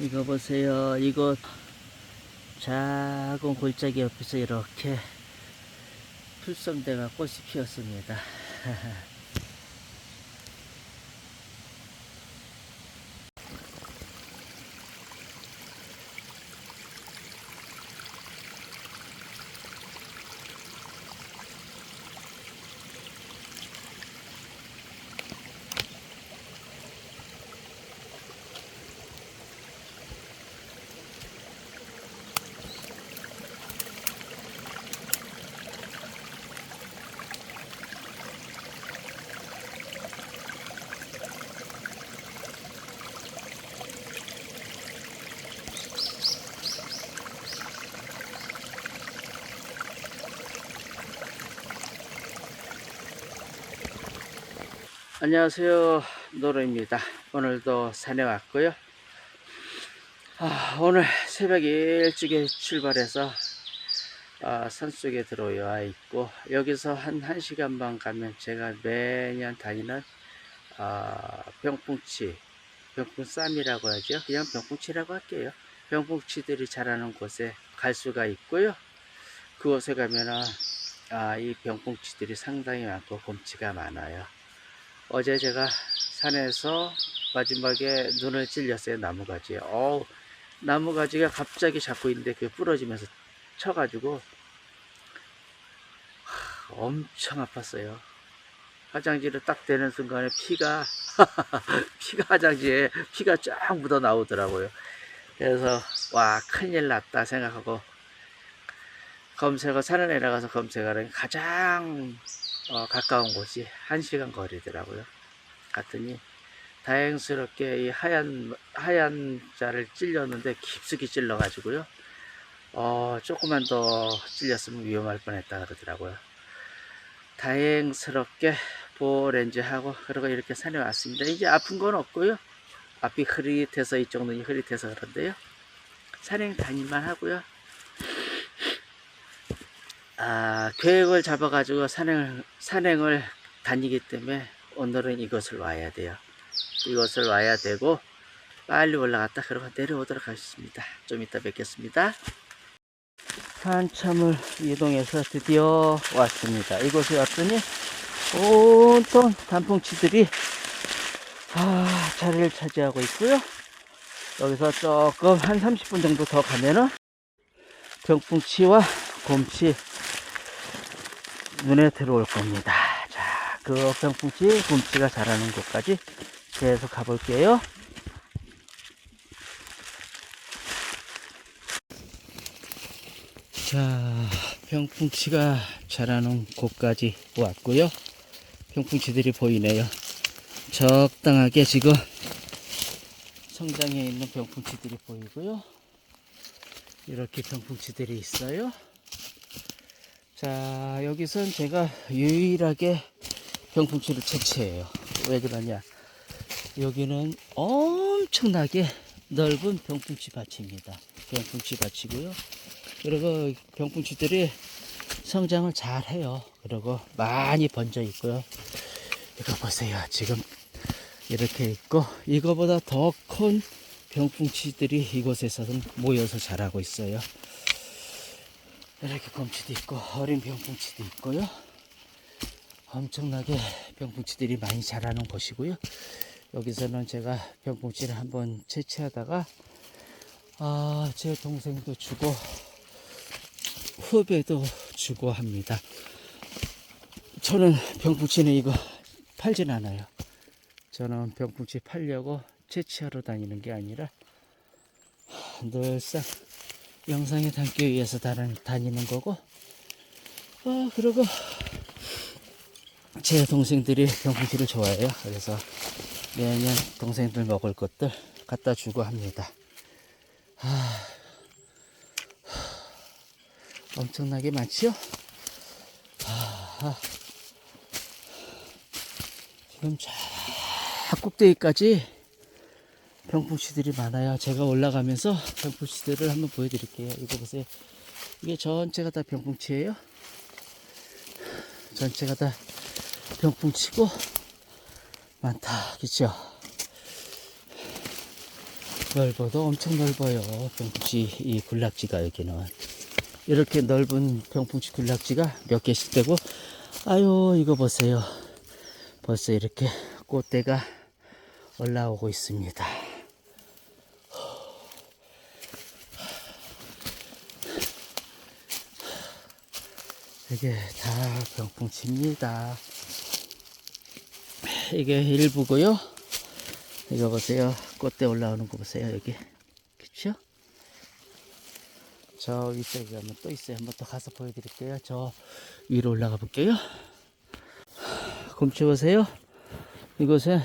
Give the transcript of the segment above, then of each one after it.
이거 보세요. 이거 작은 골짜기 옆에서 이렇게 풀성대가 꽃이 피었습니다. 안녕하세요. 노로입니다. 오늘도 산에 왔고요. 아, 오늘 새벽 일찍에 출발해서 아, 산속에 들어와 있고 여기서 한 1시간 반 가면 제가 매년 다니는 아, 병풍치 병풍쌈이라고 하죠. 그냥 병풍치라고 할게요. 병풍치들이 자라는 곳에 갈 수가 있고요. 그곳에 가면은 아, 이 병풍치들이 상당히 많고 곰치가 많아요. 어제 제가 산에서 마지막에 눈을 찔렸어요 나무가지에. 어우 나무가지가 갑자기 잡고 있는데 그게 부러지면서 쳐가지고 하, 엄청 아팠어요. 화장지를 딱 대는 순간에 피가 피가 화장지에 피가 쫙 묻어 나오더라고요. 그래서 와 큰일 났다 생각하고 검색어 산에 내려가서 검색하는 가장 어, 가까운 곳이 한 시간 거리더라고요. 갔더니 다행스럽게 이 하얀 하얀 자를 찔렸는데 깊숙이 찔러 가지고요. 어, 조금만 더 찔렸으면 위험할 뻔했다 그러더라고요. 다행스럽게 보호 렌즈 하고 그리고 이렇게 산에 왔습니다. 이제 아픈 건 없고요. 앞이 흐릿해서 이쪽 눈이 흐릿해서 그런데요. 산행 다닐만 하고요. 아, 계획을 잡아가지고 산행을, 산행을 다니기 때문에 오늘은 이곳을 와야 돼요. 이곳을 와야 되고, 빨리 올라갔다 그러고 내려오도록 하겠습니다. 좀 이따 뵙겠습니다. 한참을 이동해서 드디어 왔습니다. 이곳에 왔더니 온통 단풍치들이 아, 자리를 차지하고 있고요. 여기서 조금 한 30분 정도 더 가면은 병풍치와 곰치 눈에 들어올 겁니다. 자, 그 병풍치, 곰치가 자라는 곳까지 계속 가볼게요. 자, 병풍치가 자라는 곳까지 왔고요. 병풍치들이 보이네요. 적당하게 지금 성장해 있는 병풍치들이 보이고요. 이렇게 병풍치들이 있어요. 자, 여기선 제가 유일하게 병풍치를 채취해요. 왜 그러냐? 여기는 엄청나게 넓은 병풍치 밭입니다. 병풍치 밭이고요. 그리고 병풍치들이 성장을 잘 해요. 그리고 많이 번져 있고요. 이거 보세요. 지금 이렇게 있고, 이거보다 더 큰 병풍치들이 이곳에서는 모여서 자라고 있어요. 이렇게 곰치도 있고 어린 병풍치도 있고요. 엄청나게 병풍치들이 많이 자라는 곳이고요. 여기서는 제가 병풍치를 한번 채취하다가 아, 제 동생도 주고 후배도 주고 합니다. 저는 병풍치는 이거 팔진 않아요. 저는 병풍치 팔려고 채취하러 다니는 게 아니라 늘상 영상에 담기 위해서 다른, 다니는 거고, 어, 그리고 제 동생들이 병풍치를 좋아해요. 그래서 매년 동생들 먹을 것들 갖다 주고 합니다. 아, 엄청나게 많지요? 아, 지금 쫙 꼭대기까지 병풍치들이 많아요. 제가 올라가면서 병풍치들을 한번 보여드릴게요. 이거 보세요. 이게 전체가 다 병풍치예요. 전체가 다 병풍치고 많다. 그쵸? 넓어도 엄청 넓어요. 병풍치 이 군락지가 여기는. 이렇게 넓은 병풍치 군락지가 몇 개씩 되고, 아유, 이거 보세요. 벌써 이렇게 꽃대가 올라오고 있습니다. 이게 다 병풍치입니다. 이게 일부고요. 이거 보세요. 꽃대 올라오는 거 보세요. 여기. 그쵸? 저 위쪽에 가면 또 있어요. 한번 더 가서 보여드릴게요. 저 위로 올라가 볼게요. 곰치 보세요. 이곳에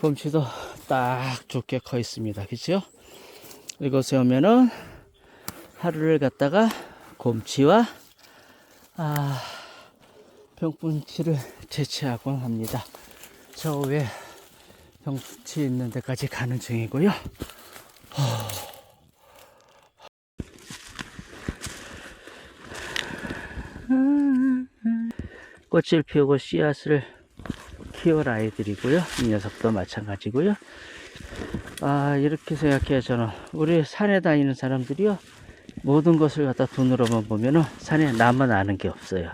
곰치도 딱 좋게 커 있습니다. 그쵸? 이곳에 오면은 하루를 갔다가 곰치와 아, 병분치를 채취하곤 합니다. 저 위에 병분치 있는 데까지 가는 중이고요. 꽃을 피우고 씨앗을 키울 아이들이고요. 이 녀석도 마찬가지고요. 아, 이렇게 생각해요, 저는. 우리 산에 다니는 사람들이요. 모든 것을 갖다 돈으로만 보면은 산에 남은 아는 게 없어요.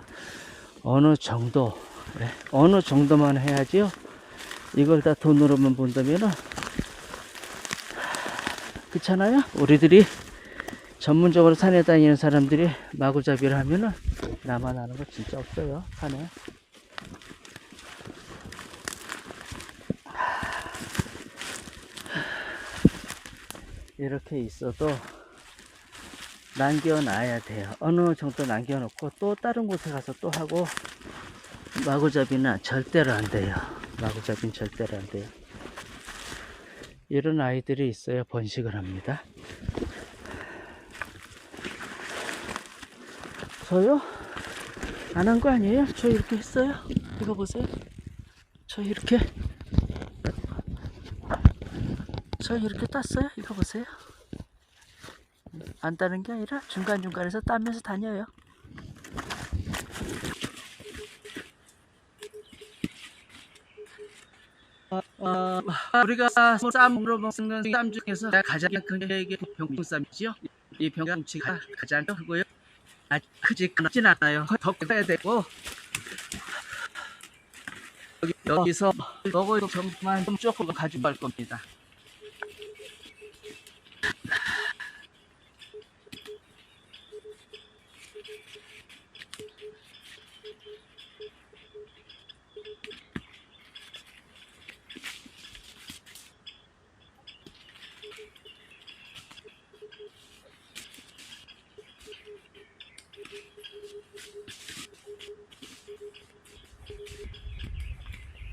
어느 정도, 예, 어느 정도만 해야지요. 이걸 다 돈으로만 본다면은, 그렇잖아요? 우리들이 전문적으로 산에 다니는 사람들이 마구잡이를 하면은 나만 아는 거 진짜 없어요, 산에. 이렇게 있어도 남겨놔야 돼요. 어느 정도 남겨놓고 또 다른 곳에 가서 또 하고 마구잡이는 절대로 안 돼요. 마구잡이는 절대로 안 돼요. 이런 아이들이 있어야 번식을 합니다. 저요? 안 한 거 아니에요? 저 이렇게 했어요? 이거 보세요. 저 이렇게 저 이렇게 땄어요? 이거 보세요. 안 따는 게 아니라 중간중간에서 따면서 다녀요. 어, 우리가 쌈으로 먹는 쌈 중에서 가장 큰 게 병풍쌈이지요. 이 병풍치가 가장 크고요. 아주 크지 않진 않아요. 더 커야 되고 여기, 여기서 병만 좀 조금 가지고 갈 겁니다.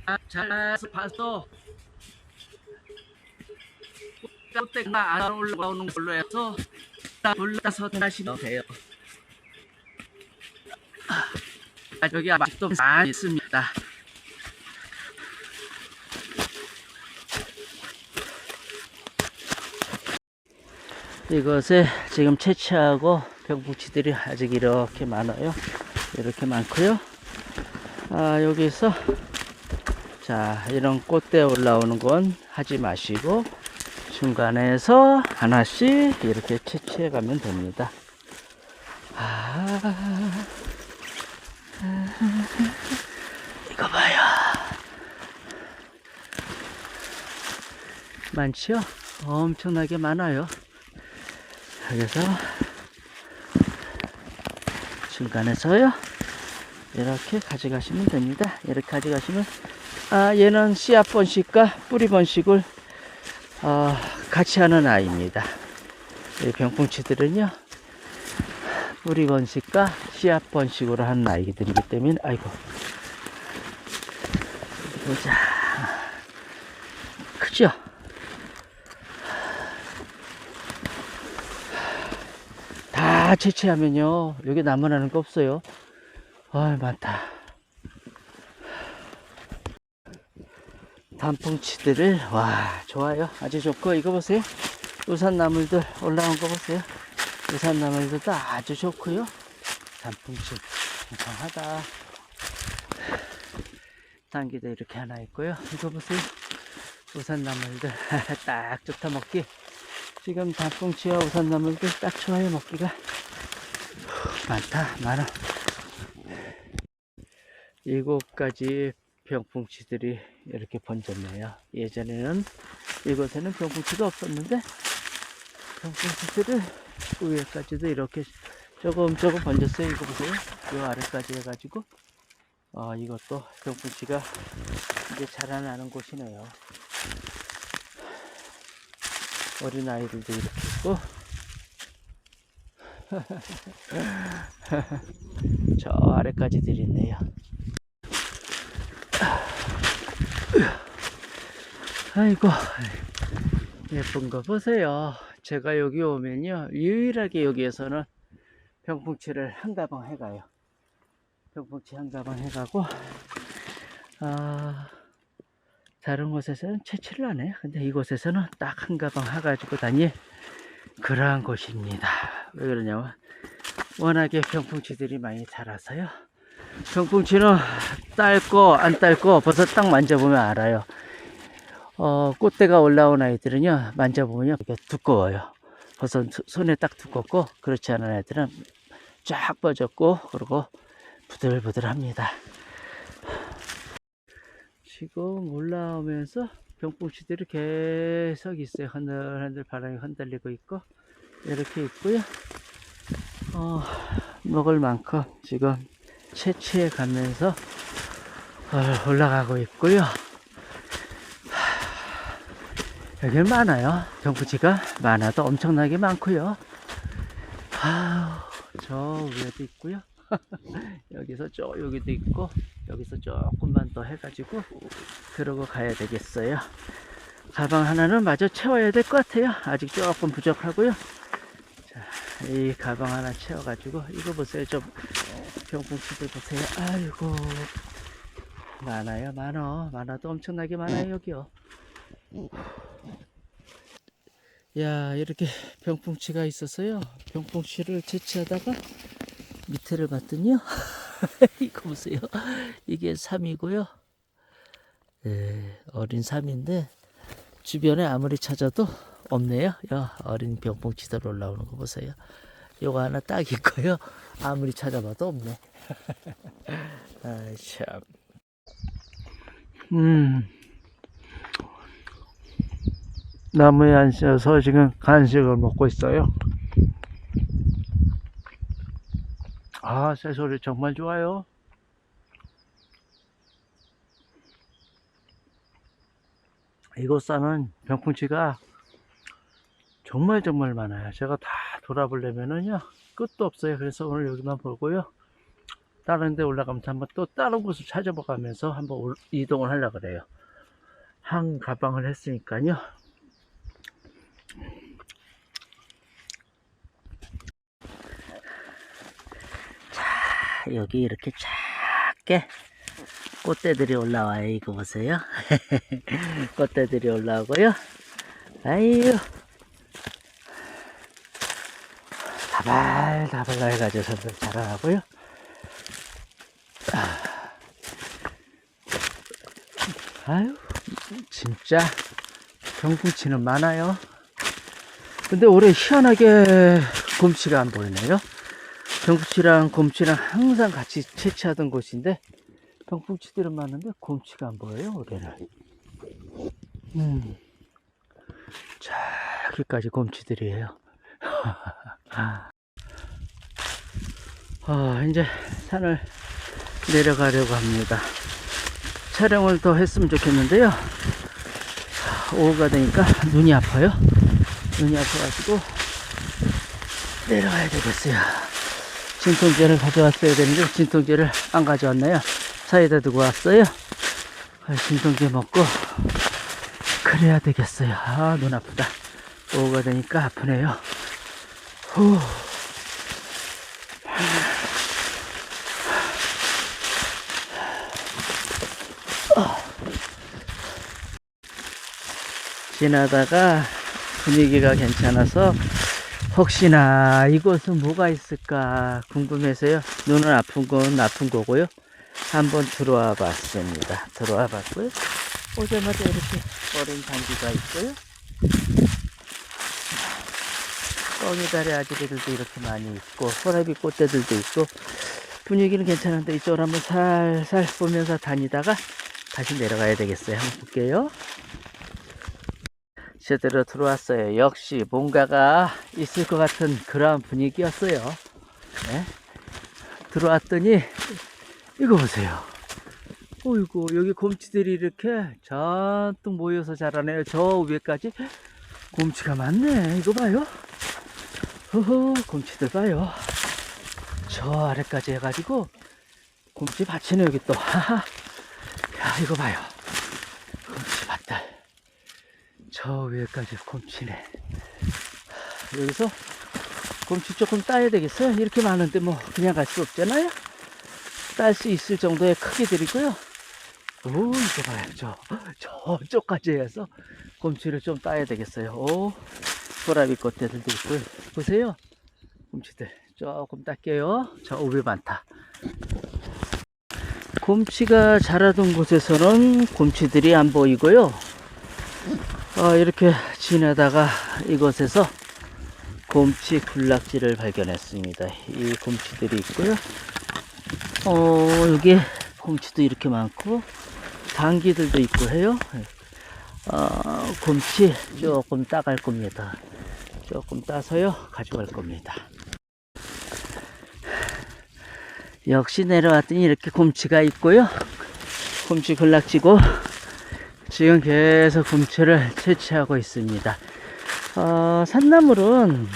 아, 잘 봤어. 깜짝나 안 올라오는 걸로 해서 골라서 다시 넣으면 돼요. 아, 여기 맛도 많이 있습니다. 이것에 지금 채취하고 병풍치들이 아직 이렇게 많아요. 이렇게 많고요. 아, 여기서 자, 이런 꽃대 올라오는 건 하지 마시고 중간에서 하나씩 이렇게 채취해 가면 됩니다. 아, 아, 이거 봐요. 많지요? 엄청나게 많아요. 여기서 중간에서요. 이렇게 가져가시면 됩니다. 이렇게 가져가시면 아, 얘는 씨앗 번식과 뿌리 번식을 어, 같이 하는 아이입니다. 이 병풍치들은요, 뿌리 번식과 씨앗 번식으로 하는 아이들이기 때문에, 아이고. 보자. 크죠? 다 채취하면요, 여기 남아나는 거 없어요. 아, 많다. 단풍치들을 와 좋아요. 아주 좋고 이거 보세요. 우산 나물들 올라온 거 보세요. 우산 나물들도 아주 좋고요. 단풍치 건강하다. 단기도 이렇게 하나 있고요. 이거 보세요. 우산나물들 딱 좋다 먹기. 지금 단풍치와 우산나물들 딱 좋아요 먹기가. 많다 많아. 일곱 가지 병풍치들이 이렇게 번졌네요. 예전에는 이곳에는 병풍치가 없었는데 병풍치들을 위에까지도 이렇게 조금 조금 번졌어요. 이거 보세요. 이 아래까지 해가지고 어, 이것도 병풍치가 이제 자라나는 곳이네요. 어린 아이들도 이렇게 있고 저 아래까지들 있네요. 아이고 예쁜 거 보세요. 제가 여기 오면요 유일하게 여기에서는 병풍치를 한 가방 해가요. 병풍치 한 가방 해가고 아 다른 곳에서는 채취를 안 해요. 근데 이곳에서는 딱 한 가방 해가지고 다니 그러한 곳입니다. 왜 그러냐면 워낙에 병풍치들이 많이 자라서요. 병풍치는 딸 거 안 딸 거 벌써 딱 만져보면 알아요. 어, 꽃대가 올라온 아이들은요, 만져보면요, 이게 두꺼워요. 벌써 소- 손에 딱 두껍고, 그렇지 않은 아이들은 쫙 뻗었고, 그리고 부들부들합니다. 지금 올라오면서 병풍치들이 계속 있어요. 흔들흔들 바람이 흔들리고 있고, 이렇게 있고요. 어, 먹을 만큼 지금 채취해 가면서 어, 올라가고 있고요. 여기 많아요. 병부지가 많아도 엄청나게 많고요. 저 위에도 있고요. 여기서 저 여기도 있고 여기서 조금만 더 해가지고 그러고 가야 되겠어요. 가방 하나는 마저 채워야 될 것 같아요. 아직 조금 부족하고요. 자, 이 가방 하나 채워가지고 이거 보세요. 좀 병풍치들 보세요. 아이고 많아요, 많어. 많아도 엄청나게 많아요 여기요. 야 이렇게 병풍치가 있었어요 병풍치를 채취하다가 밑에를 봤더니요 이거 보세요 이게 삼이고요 네, 어린 삼인데 주변에 아무리 찾아도 없네요. 야, 어린 병풍치들 올라오는 거 보세요. 요거 하나 딱 있고요. 아무리 찾아봐도 없네. 아 참. 음. 나무에 앉아서 지금 간식을 먹고 있어요. 아, 새소리 정말 좋아요. 이곳 사는 병풍치가 정말 정말 많아요. 제가 다 돌아보려면은요, 끝도 없어요. 그래서 오늘 여기만 보고요. 다른 데 올라가면 한번 또 다른 곳을 찾아보가면서 한번 올- 이동을 하려고 그래요. 한 가방을 했으니까요. 여기 이렇게 작게 꽃대들이 올라와요. 이거 보세요. 꽃대들이 올라오고요. 아유. 다발다발 해가지고 자라나고요. 아. 아유, 진짜 병풍치는 많아요. 근데 올해 희한하게 곰치가 안 보이네요. 병풍치랑 곰치랑 항상 같이 채취하던 곳인데 병풍치들은 많은데 곰치가 안 보여요 올해는 음. 저기까지 곰치들이에요 아, 이제 산을 내려가려고 합니다 촬영을 더 했으면 좋겠는데요 오후가 되니까 눈이 아파요 눈이 아파가지고 내려가야 되겠어요 진통제를 가져왔어야 되는데 진통제를 안 가져왔나요? 사이다 두고 왔어요. 아, 진통제 먹고 그래야 되겠어요. 아, 눈 아프다. 오후가 되니까 아프네요. 후. 지나다가 분위기가 괜찮아서 혹시나 이곳은 뭐가 있을까 궁금해서요. 눈은 아픈 건 아픈 거고요. 한번 들어와 봤습니다. 들어와 봤고요. 오자마자 이렇게 어린 잔디가 있고요. 뻥이다리 아지리들도 이렇게 많이 있고 호라비 꽃대들도 있고 분위기는 괜찮은데 이쪽을 한번 살살 보면서 다니다가 다시 내려가야 되겠어요. 한번 볼게요. 제대로 들어왔어요. 역시 뭔가가 있을 것 같은 그러한 분위기였어요. 네. 들어왔더니 이거 보세요. 어이구 여기 곰치들이 이렇게 잔뜩 모여서 자라네요. 저 위에까지 곰치가 많네. 이거 봐요. 허허 곰치들 봐요. 저 아래까지 해가지고 곰치 밭이네 여기 또. 하하. 야 이거 봐요. 곰치 밭들. 저 위에까지 곰치네. 여기서 곰치 조금 따야 되겠어요. 이렇게 많은데 뭐 그냥 갈 수 없잖아요. 딸 수 있을 정도의 크기들이고요. 오, 이거 봐요. 저, 저쪽까지 해서 곰치를 좀 따야 되겠어요. 오, 소라비 꽃대들도 있고요. 보세요. 곰치들. 조금 딸게요. 저 우비 많다. 곰치가 자라던 곳에서는 곰치들이 안 보이고요. 어, 이렇게 지나다가 이곳에서 곰치 군락지를 발견했습니다. 이 곰치들이 있고요. 어, 여기 곰치도 이렇게 많고, 당기들도 있고 해요. 어, 곰치 조금 따갈 겁니다. 조금 따서요, 가져갈 겁니다. 역시 내려왔더니 이렇게 곰치가 있고요. 곰치 군락지고, 지금 계속 곰치를 채취하고 있습니다. 어, 산나물은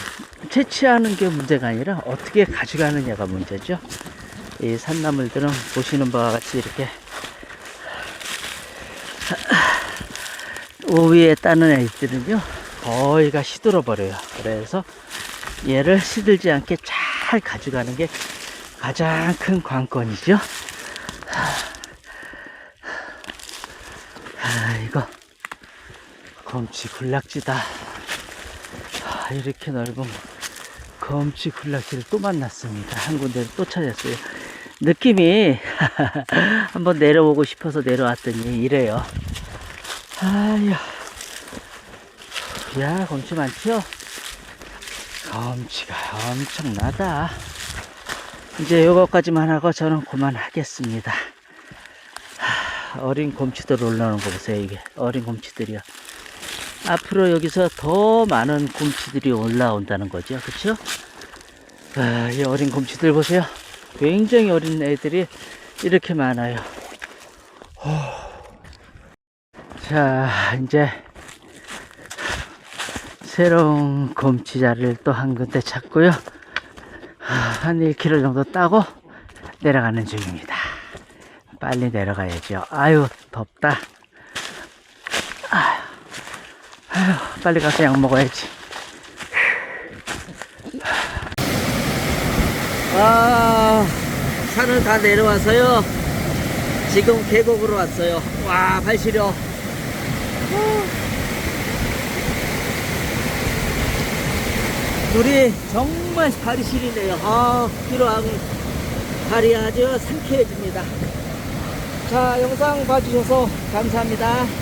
채취하는 게 문제가 아니라 어떻게 가져가느냐가 문제죠. 이 산나물들은 보시는 바와 같이 이렇게 우위에 따는 애들은요 거의가 시들어 버려요. 그래서 얘를 시들지 않게 잘 가져가는 게 가장 큰 관건이죠. 아, 이거 검치 군락지다. 아, 이렇게 넓은 검치 군락지를 또 만났습니다. 한 군데를 또 찾았어요. 느낌이 한번 내려오고 싶어서 내려왔더니 이래요. 아유, 야, 검치 많죠? 검치가 엄청나다. 이제 요거까지만 하고 저는 그만하겠습니다. 하, 어린 곰치들 올라오는 거 보세요, 이게. 어린 곰치들이요. 앞으로 여기서 더 많은 곰치들이 올라온다는 거죠. 그쵸? 아, 이 어린 곰치들 보세요. 굉장히 어린 애들이 이렇게 많아요. 호. 자, 이제 새로운 곰치 자리를 또 한 군데 찾고요. 아, 한 1km 정도 따고 내려가는 중입니다. 빨리 내려가야죠. 아유, 덥다. 아유, 빨리 가서 약 먹어야지. 아, 산을 다 내려와서요. 지금 계곡으로 왔어요. 와, 발 시려. 물이 정말 발이 시리네요. 아, 필요하고 발이 아주 상쾌해집니다. 자, 영상 봐주셔서 감사합니다.